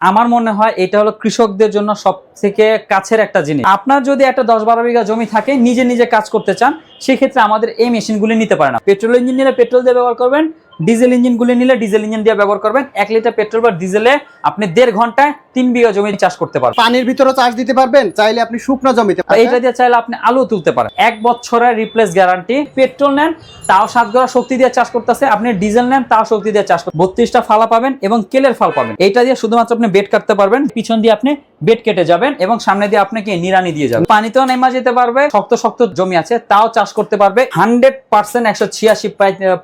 আমার মনে হয় এটা হলো কৃষকদের জন্য সব থেকে কাছের একটা জিনিস। আপনার যদি একটা দশ বারো বিঘা জমি থাকে, নিজে নিজে কাজ করতে চান, সেক্ষেত্রে আমাদের এই মেশিনগুলি নিতে পারে না পেট্রোল ইঞ্জিনিয়ারে পেট্রোল দিয়ে ব্যবহার করবেন ডিজেল ইঞ্জিনগুলি নিলে ডিজেল ইঞ্জিন দিয়ে ব্যবহার করবেন। এক লিটার পেট্রোল বা ডিজেলে আপনি দেড় ঘন্টায় তিন বিঘা জমি চাষ করতে পারবেন। পানির ভিতরে চার্জ দিতে পারবেন চাইলে আপনি শুকনো জমিতে এইটা দিয়ে চাইলে আপনি আলু তুলতে পারেন। এক বছরের রিপ্লেস গ্যারান্টি পেট্রোল নেন তাও সাত গড়া শক্তি দিয়ে চাষ করতেছে। আপনি ডিজেল নেন তাও শক্তি দিয়ে চাষ করতে বত্রিশটা ফালা পাবেন এবং কেলের ফাল পাবেন। এইটা দিয়ে শুধুমাত্র আপনি বেড কাটতে পারবেন। পিছন দিয়ে আপনি বেড কেটে যাবেন এবং সামনে দিয়ে আপনাকে নিরানি দিয়ে যাবেন পানিতেও নেমা যেতে পারবে শক্ত শক্ত জমি আছে তাও চাষ করতে পারবে। হান্ড্রেড পার্সেন্ট একশো ছিয়াশি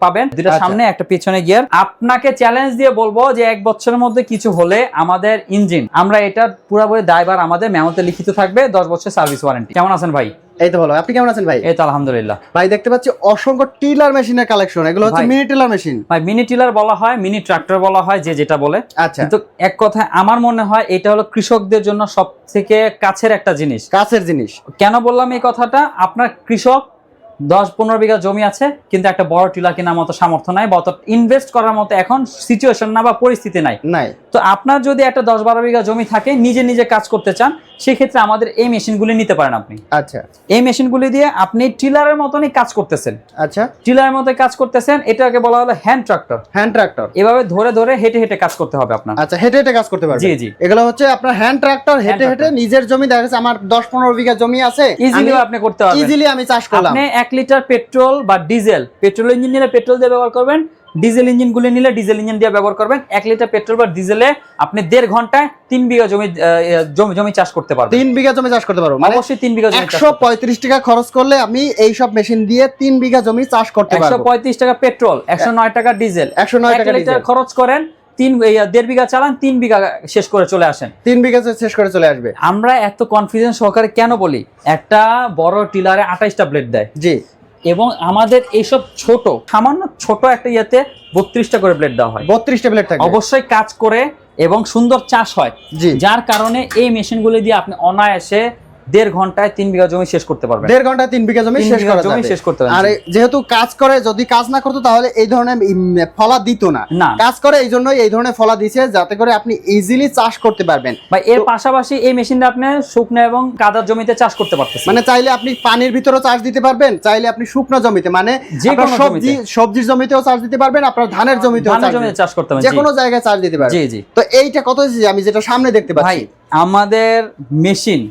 পাবেন। দুটা আচ্ছা। সামনে একটা পিছনে গিয়ার আপনাকে চ্যালেঞ্জ দিয়ে বলব যে এক বছরের মধ্যে কিছু হলে আমাদের ইঞ্জিন আমরা এটা পুরোপুরি দায়বার আমাদের মেমোতে লিখিত থাকবে দশ বছর সার্ভিস ওয়ারেন্টি কেমন আছেন ভাই? এই তো ভালো। আপনি কেমন আছেন ভাই? এই তো আলহামদুলিল্লাহ। ভাই দেখতে পাচ্ছি অসংখ্য টিলার মেশিনের কালেকশন এগুলো হচ্ছে মিনি টিলার মেশিন ভাই মিনি টিলার বলা হয় মিনি ট্রাক্টর বলা হয় যে যেটা বলে। আচ্ছা। কিন্তু এক কথায় আমার মনে হয় এটা হলো কৃষকদের জন্য সব থেকে কাছের একটা জিনিস। কাছের জিনিস। কেন বললাম এই কথাটা? আপনার কৃষক দশ পনেরো বিঘা জমি আছে কিন্তু একটা বড় টিলার কেনার মতো সামর্থ্য নাই বা ইনভেস্ট করার মতো এখন সিচুয়েশন না বা পরিস্থিতি নাই। নাই। তো আপনার যদি একটা দশ বারো বিঘা জমি থাকে নিজে নিজে কাজ করতে চান সেক্ষেত্রে আমাদের এই মেশিনগুলি নিতে পারেন আপনি। আচ্ছা। এই মেশিনগুলি দিয়ে আপনি টিলারের মতনই কাজ করতেছেন। আচ্ছা। টিলারের মতো কাজ করতেছেন এটাকে বলা হলো হ্যান্ড ট্রাক্টর হ্যান্ড ট্রাক্টর এভাবে ধরে ধরে হেঁটে হেঁটে কাজ করতে হবে আপনার। আচ্ছা হেঁটে হেঁটে কাজ করতে পারবেন। জি, জি। এগুলো হচ্ছে আপনার হ্যান্ড ট্রাক্টর হেঁটে হেঁটে নিজের জমি দেখা যাচ্ছে আমার দশ পনেরো বিঘা জমি আছে ইজিলি আপনি করতে পারবেন। ইজিলি আমি চাষ করলাম। আপনি এক লিটার পেট্রোল বা ডিজেল পেট্রোল ইঞ্জিন নিলে পেট্রোল দিয়ে ব্যবহার করবেন ডিজেল ইঞ্জিন গুলি নিলে ডিজেল ইঞ্জিন দিয়ে ব্যবহার করবেন। এক লিটার পেট্রোল বা ডিজেলে আপনি দেড় ঘন্টায় তিন বিঘা জমি জমি জমি চাষ করতে পারবেন। তিন বিঘা জমি চাষ করতে পারব মানে অবশ্যই তিন বিঘা জমি একশো পঁয়ত্রিশ টাকা খরচ করলে আমি এই সব মেশিন দিয়ে তিন বিঘা জমি চাষ করতে পারব। একশো পঁয়ত্রিশ টাকা পেট্রোল একশো নয় টাকা ডিজেল। একশো নয় টাকা লিটার খরচ করেন তিন দেড় বিঘা চালান তিন বিঘা শেষ করে চলে আসেন। তিন বিঘা শেষ করে চলে আসবে। আমরা এত কনফিডেন্স সহকারে কেন বলি? একটা বড় টিলারে আঠাইশটা ব্লেড দেয়। জি। এবং আমাদের এইসব ছোট সামান্য ছোট একটা ইয়েতে বত্রিশটা করে ব্লেড দেওয়া হয়। বত্রিশ ট্যাবলেট থাকবে। অবশ্যই কাজ করে এবং সুন্দর চাষ হয়। যার কারণে এই মেশিনগুলি দিয়ে আপনি অনায়াসে দেড় ঘন্টায় তিন বিঘা জমি শেষ করতে পারবেন। দেড় ঘন্টায় তিন বিঘা জমি শেষ করা জমি শেষ করতে পারবেন, আর যেহেতু কাজ করে যদি কাজ না করতো তাহলে এই ধরনের ফলা দিত না। না। কাজ করে এই জন্যই এই ধরনের ফলা দিছে যাতে করে আপনি ইজিলি চাষ করতে পারবেন। বা এর পাশাপাশি এই মেশিনটা আপনি শুকনো এবং কাদার জমিতে চাষ করতে পারতেছেন। মানে চাইলে আপনি পানির ভিতরে চাষ দিতে পারবেন চাইলে আপনি শুকনো জমিতে মানে যে কোনো সবজি সবজির জমিতেও চাষ দিতে পারবেন আপনার ধানের জমিতেও চাষ জমিতে চাষ করতে পারবেন যে কোনো জায়গায় চাষ দিতে পারবেন। জি জি। তো এইটা কত আমি যেটা সামনে দেখতে ভাই পাচ্ছি? আমাদের মেশিন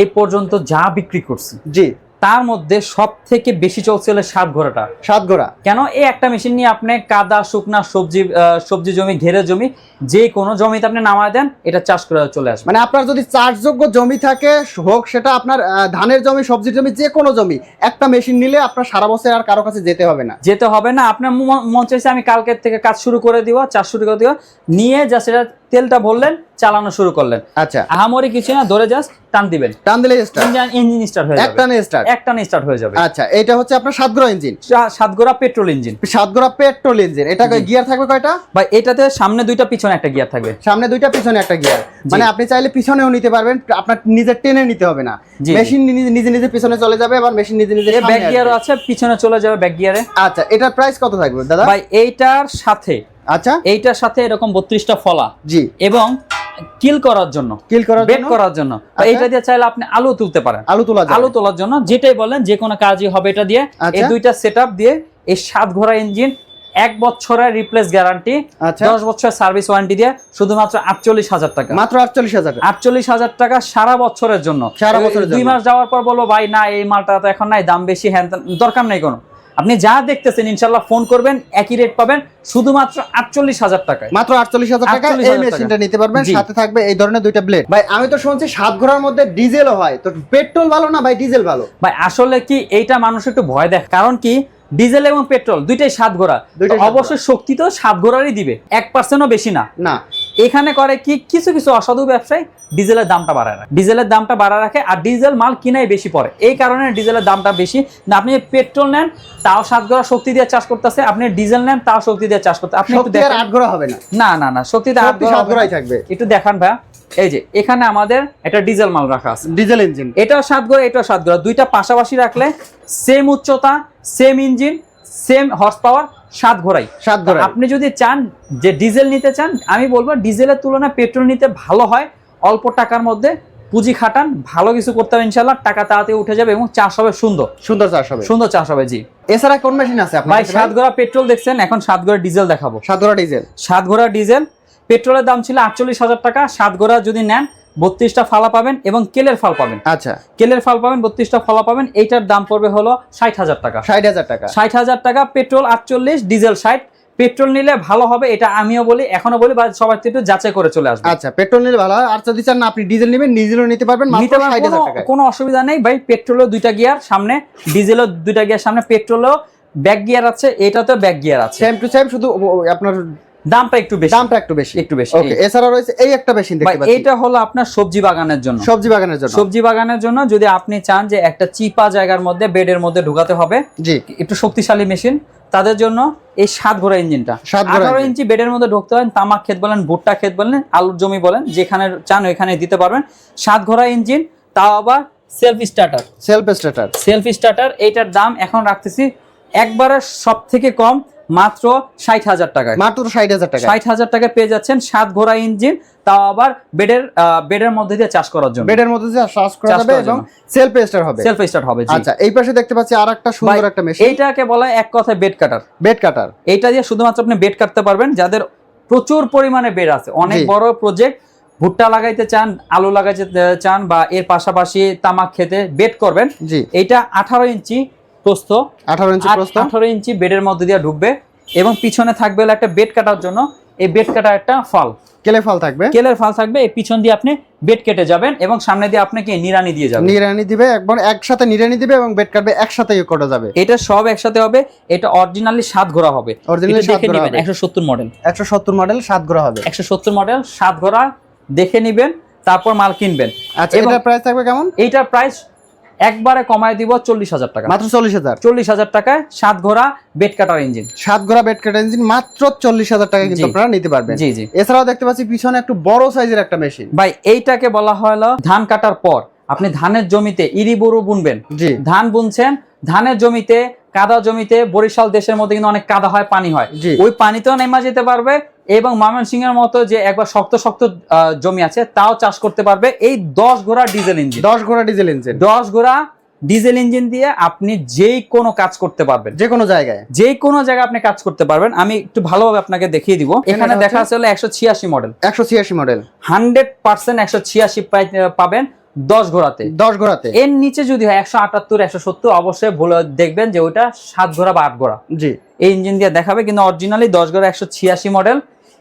এই পর্যন্ত যা বিক্রি করছি জি। তার মধ্যে সব থেকে বেশি চলছে হলো সাত ঘোড়াটা। সাত গোড়া কেন? এই একটা মেশিন নিয়ে আপনি কাদা শুকনা সবজি সবজি জমি ঘেরে জমি যে কোনো জমিতে আপনি নামায় দেন এটা চাষ করে চলে আসবে। মানে আপনার যদি চাষযোগ্য জমি থাকে হোক সেটা আপনার ধানের জমি সবজির জমি যে কোনো জমি একটা মেশিন নিলে আপনার সারা বছর আর কারও কাছে যেতে হবে না। যেতে হবে না। আপনার মন চাইছে আমি কালকের থেকে কাজ শুরু করে দিব চাষ শুরু করে দিব নিয়ে যা সেটা তেলটা ভরলেন চালানো শুরু করলেন। আচ্ছা। আহামরি কিছু না ধরে জাস্ট টান দিবেন। টান দিলে স্টার্ট ইঞ্জিন ইঞ্জিন স্টার্ট হয়ে একটা যাবে। স্টার্ট এক টানে স্টার্ট হয়ে যাবে। আচ্ছা এটা হচ্ছে আপনার সাতগোড়া ইঞ্জিন। সা- সাতগোড়া পেট্রোল ইঞ্জিন সাতগোড়া পেট্রোল ইঞ্জিন এটা। গিয়ার থাকবে কয়টা? বা এটাতে সামনে দুইটা পিছনে একটা গিয়ার থাকবে। সামনে দুইটা পিছনে একটা গিয়ার মানে আপনি চাইলে পিছনেও নিতে পারবেন আপনার নিজের টেনে নিতে হবে না। মেশিন নিজে নিজে পিছনে চলে যাবে আবার মেশিন নিজে নিজে ব্যাক গিয়ারও আছে পিছনে চলে যাবে ব্যাক গিয়ারে আচ্ছা এটার প্রাইস কত থাকবে দাদা? ভাই এইটার সাথে আচ্ছা। এইটার সাথে এরকম বত্রিশটা ফলা। জি। এবং কিল করার জন্য। কিল করার জন্য? করার জন্য। আচ্ছা। এইটা দিয়ে চাইলে আপনি আলু তুলতে পারেন। আলু তোলা আলু তোলার জন্য যেটাই বলেন যে কোনো কাজই হবে এটা দিয়ে। এই আচ্ছা। দুইটা সেট দিয়ে এই সাত ঘোড়া ইঞ্জিন এক বছরের রিপ্লেস গ্যারান্টি আচ্ছা। দশ বছরের সার্ভিস ওয়ারেন্টি দিয়ে শুধুমাত্র আটচল্লিশ হাজার টাকা। মাত্র আটচল্লিশ হাজার। আটচল্লিশ হাজার টাকা সারা বছরের জন্য। সারা বছরের দুই মাস যাওয়ার পর বলব ভাই না এই মালটা তো এখন নাই দাম বেশি হ্যান দরকার নাই কোনো। আপনি যা দেখতেছেন ইনশাল্লাহ ফোন করবেন একই রেট পাবেন শুধুমাত্র আটচল্লিশ হাজার টাকায়। মাত্র আটচল্লিশ হাজার টাকা এই মেশিনটা নিতে পারবেন সাথে থাকবে এই ধরনের দুইটা ব্লেড ভাই আমি তো শুনছি সাত ঘোড়ার মধ্যে ডিজেলও হয়। তো পেট্রোল ভালো না ভাই ডিজেল ভালো? ভাই আসলে কি এইটা মানুষ একটু ভয় দেখ কারণ কি ডিজেল এবং পেট্রোল দুইটাই সাত ঘোড়া। অবশ্যই শক্তি তো সাত ঘোড়ারই দিবে। এক পার্সেন্টও বেশি না। না। এখানে করে কি কিছু কিছু অসাধু ব্যবসায়ী ডিজেলের দামটা বাড়ায় রাখে। ডিজেলের দামটা বাড়ায় রাখে আর ডিজেল মাল কিনাই বেশি পড়ে। এই কারণে ডিজেলের দামটা বেশি। না আপনি পেট্রোল নেন তাও সাত ঘোড়া শক্তি দিয়ে চাষ করতেছে। আপনি ডিজেল নেন তাও শক্তি দিয়ে চাষ করতে আপনি একটু সত্যি দেখেন। আট ঘোড়া হবে না। না না না শক্তিতে আট থাকবে। একটু দেখান ভাইয়া। এই যে এখানে আমাদের একটা ডিজেল মাল রাখা আছে। Diesel engine. এটাও সাত ঘোড়া এটাও সাত ঘোড়া দুইটা পাশাপাশি রাখলে সেম উচ্চতা same engine same horse power সাত ঘোড়াই। সাত ঘোড়া আপনি যদি চান যে ডিজেল নিতে চান আমি বলব ডিজেলের তুলনায় পেট্রোল নিতে ভালো হয়। অল্প টাকার মধ্যে পুঁজি খাটান ভালো কিছু করতে হবে ইনশাল্লাহ টাকা তাড়াতাড়ি উঠে যাবে এবং চাষ হবে সুন্দর। সুন্দর চাষ হবে। সুন্দর চাষ হবে জি। এছাড়া কোন মেশিন আছে ভাই সাত ঘোড়া পেট্রোল দেখছেন এখন সাত ঘোড়া ডিজেল দেখাবো। সাত ঘোড়া ডিজেল সাত ঘোড়া ডিজেল পেট্রোলের দাম ছিল আটচল্লিশ হাজার টাকা সাত ঘোড়া যদি নেন বত্রিশটা ফালা পাবেন এবং কেলের ফাল পাবেন। আচ্ছা। কেলের ফাল পাবেন বত্রিশটা ফালা পাবেন এইটার দাম পড়বে হলো ষাট হাজার টাকা। ষাট হাজার টাকা। ষাট হাজার টাকা পেট্রোল আটচল্লিশ ডিজেল ষাট। পেট্রোল নিলে ভালো হবে এটা আমিও বলি এখনও বলি বা সবার একটু যাচাই করে চলে আসবে। আচ্ছা পেট্রোল নিলে ভালো হয়। আর যদি চান না আপনি ডিজেল নেবেন ডিজেলও নিতে পারবেন নিতে হাজার কোনো- অসুবিধা নেই ভাই পেট্রোলও দুইটা গিয়ার সামনে ডিজেলও দুইটা গিয়ার সামনে পেট্রোলও ব্যাক গিয়ার আছে এটাতেও ব্যাক গিয়ার আছে। সেম টু সেম শুধু আপনার দামটা একটু বেশি। দামটা একটু বেশি। একটু বেশি। ওকে এছাড়া রয়েছে এই একটা মেশিন দেখতে পাচ্ছি। এইটা হলো আপনার সবজি বাগানের জন্য। সবজি বাগানের জন্য। সবজি বাগানের জন্য যদি আপনি চান যে একটা চিপা জায়গার মধ্যে বেডের মধ্যে ঢুকাতে হবে জি। একটু শক্তিশালী মেশিন তাদের জন্য এই সাত ঘোড়া ইঞ্জিনটা। আঠারো ইঞ্চি বেডের মধ্যে ঢুকতে পারেন তামাক ক্ষেত বলেন ভুট্টা ক্ষেত বলেন আলুর জমি বলেন যেখানে চান ওইখানে দিতে পারবেন। সাত ঘোড়া ইঞ্জিন তাও আবার self starter self starter self starter এইটার দাম এখন রাখতেছি একবারে সব থেকে কম মাত্র ষাট হাজার টাকায়। মাত্র ষাট হাজার টাকা ষাট হাজার টাকা পেয়ে যাচ্ছেন সাত ঘোড়া ইঞ্জিন তাও আবার বেডের বেডের মধ্যে দিয়ে চাষ করার জন্য। বেডের মধ্যে যে শ্বাস করা যাবে এবং সেলফ স্টার হবে। সেলফ স্টার্ট হবে জি। আচ্ছা এই পাশে দেখতে পাচ্ছি আর একটা সুন্দর একটা মেশিন এইটাকে বলা হয় এক কথায় বেড কাটার বেড কাটার এইটা দিয়ে শুধুমাত্র আপনি বেড কাটতে পারবেন যাদের প্রচুর পরিমাণে বেড আছে। অনেক বড় প্রজেক্ট ভুট্টা লাগাইতে চান আলু লাগাইতে চান বা এর পাশাপাশি তামাক খেতে বেড করবেন। জি। এইটা আঠারো ইঞ্চি প্রস্থ। আঠারো ইঞ্চি প্রস্থ। আঠারো ইঞ্চি বেডের মধ্যে দিয়ে ঢুকবে এবং পিছনে থাকবে হলো একটা বেড কাটার জন্য। এই বেড কাটার একটা ফল। কেলে ফল থাকবে। কেলের ফাল থাকবে এই পিছন দিয়ে আপনি বেড কেটে যাবেন এবং সামনে দিয়ে আপনাকে নিরানি দিয়ে নিরানি দিবে একবার একসাথে নিরানি দিবে এবং বেড কাটবে একসাথে ইয়ে করা যাবে। এটা সব একসাথে হবে এটা অরিজিনালি সাত ঘোড়া হবে। সাত দেখে নেবেন হবে। একশো সত্তর মডেল একশো সত্তর মডেল সাত ঘোড়া হবে। একশো সত্তর মডেল সাত ঘোড়া দেখে নিবেন তারপর মাল কিনবেন। আচ্ছা এটার প্রাইস থাকবে কেমন? এইটার প্রাইস একবারে কমায় দিব চল্লিশ হাজার টাকা। মাত্র চল্লিশ হাজার। চল্লিশ হাজার টাকায় সাত ঘোড়া বেড কাটার ইঞ্জিন সাত ঘোড়া বেড কাটার ইঞ্জিন মাত্র চল্লিশ হাজার টাকা কিন্তু আপনারা নিতে পারবেন। জি জি। এছাড়াও দেখতে পাচ্ছি পিছনে একটু বড় সাইজের একটা মেশিন ভাই এইটাকে বলা হলো ধান কাটার পর। আপনি ধানের জমিতে ইরি বড়ু বুনবেন। জি। ধান বুনছেন ধানের জমিতে কাদা জমিতে বরিশাল দেশের মধ্যে কিন্তু অনেক কাদা হয় পানি হয়। ওই পানিতেও নেমা যেতে পারবে এবং ময়মনসিং এর মতো যে একবার শক্ত শক্ত জমি আছে তাও চাষ করতে পারবে এই দশ ঘোড়া ডিজেল ইঞ্জিন। দশ ঘোড়া ডিজেল ইঞ্জিন। দশ ঘোড়া ডিজেল ইঞ্জিন দিয়ে আপনি যেই কোনো কাজ করতে পারবেন। যে কোনো জায়গায়। যে কোনো জায়গায় আপনি কাজ করতে পারবেন। আমি একটু ভালোভাবে আপনাকে দেখিয়ে দিব। এখানে দেখা আছে হলো একশো ছিয়াশি মডেল একশো ছিয়াশি মডেল হান্ড্রেড পার্সেন্ট একশো ছিয়াশি পাবেন দশ ঘোড়াতে। দশ ঘোড়াতে। এর নিচে যদি হয় একশো আটাত্তর একশো সত্তর অবশ্যই ভুলে দেখবেন যে ওইটা সাত ঘোড়া বা আট ঘোড়া। জি। এই ইঞ্জিন দিয়ে দেখাবে কিন্তু অরিজিনালি দশ ঘোড়া একশো ছিয়াশি মডেল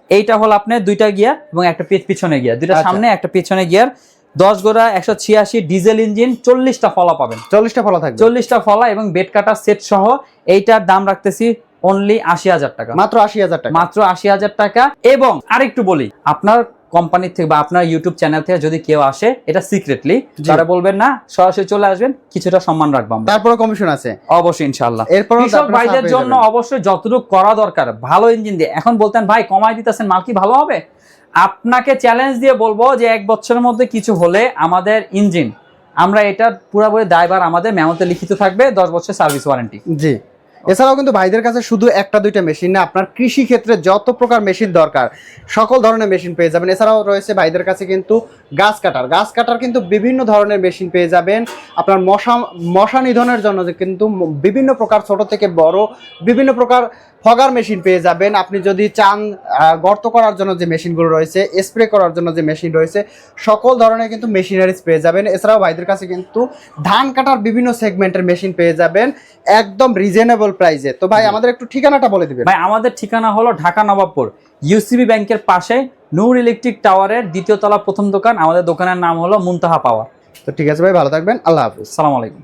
এইটা হলো আপনার দুইটা গিয়ার এবং একটা পিছনে গিয়ার। দুইটা আচ্ছা। সামনে একটা পিছনে গিয়ার। দশ গোড়া একশো ছিয়াশি ডিজেল ইঞ্জিন চল্লিশটা ফলা পাবেন। চল্লিশটা ফলা থাকবে। চল্লিশটা ফলা এবং বেড কাটার সেট সহ এইটার দাম রাখতেছি অনলি আশি হাজার টাকা। মাত্র আশি হাজার টাকা। মাত্র আশি হাজার টাকা। এবং আরেকটু বলি আপনার কোম্পানির থেকে বা আপনার ইউটিউব চ্যানেল থেকে যদি কেউ আসে এটা সিক্রেটলি তারা বলবেন না সরাসরি চলে আসবেন কিছুটা সম্মান রাখব আমরা। তারপরে কমিশন আছে? অবশ্যই ইনশাল্লাহ এরপর কৃষক ভাইদের জন্য অবশ্যই যতটুকু করা দরকার ভালো ইঞ্জিন দিয়ে। এখন বলতেন ভাই কমাই দিতেছেন মাল কি ভালো হবে? আপনাকে চ্যালেঞ্জ দিয়ে বলব যে এক বছরের মধ্যে কিছু হলে আমাদের ইঞ্জিন আমরা এটা পুরোপুরি দায়ভার আমাদের মেমোতে লিখিত থাকবে দশ বছর সার্ভিস ওয়ারেন্টি জি। এছাড়াও কিন্তু ভাইদের কাছে শুধু একটা দুইটা মেশিন না, আপনার কৃষি ক্ষেত্রে যত প্রকার মেশিন দরকার, সকল ধরনের মেশিন পেয়ে যাবেন। এছাড়াও রয়েছে ভাইদের কাছে কিন্তু গাছ কাটার। গাছ কাটার কিন্তু বিভিন্ন ধরনের মেশিন পেয়ে যাবেন। আপনার মশা মশা নিধনের জন্য কিন্তু বিভিন্ন প্রকার ছোট থেকে বড়, বিভিন্ন প্রকার ফগার মেশিন পেয়ে যাবেন। আপনি যদি চান গর্ত করার জন্য যে মেশিনগুলো রয়েছে স্প্রে করার জন্য যে মেশিন রয়েছে সকল ধরনের কিন্তু মেশিনারিজ পেয়ে যাবেন। এছাড়াও ভাইদের কাছে কিন্তু ধান কাটার বিভিন্ন সেগমেন্টের মেশিন পেয়ে যাবেন একদম রিজনেবল প্রাইসে তো ভাই আমাদের একটু ঠিকানাটা বলে দিবেন। ভাই আমাদের ঠিকানা হলো ঢাকা নবাবপুর ইউসিবি ব্যাংকের পাশে নূর ইলেকট্রিক টাওয়ারের দ্বিতীয় তলা প্রথম দোকান। আমাদের দোকানের নাম হলো মুনতাহা পাওয়ার তো ঠিক আছে ভাই ভালো থাকবেন। আল্লাহ হাফিজ। সালাম আলাইকুম।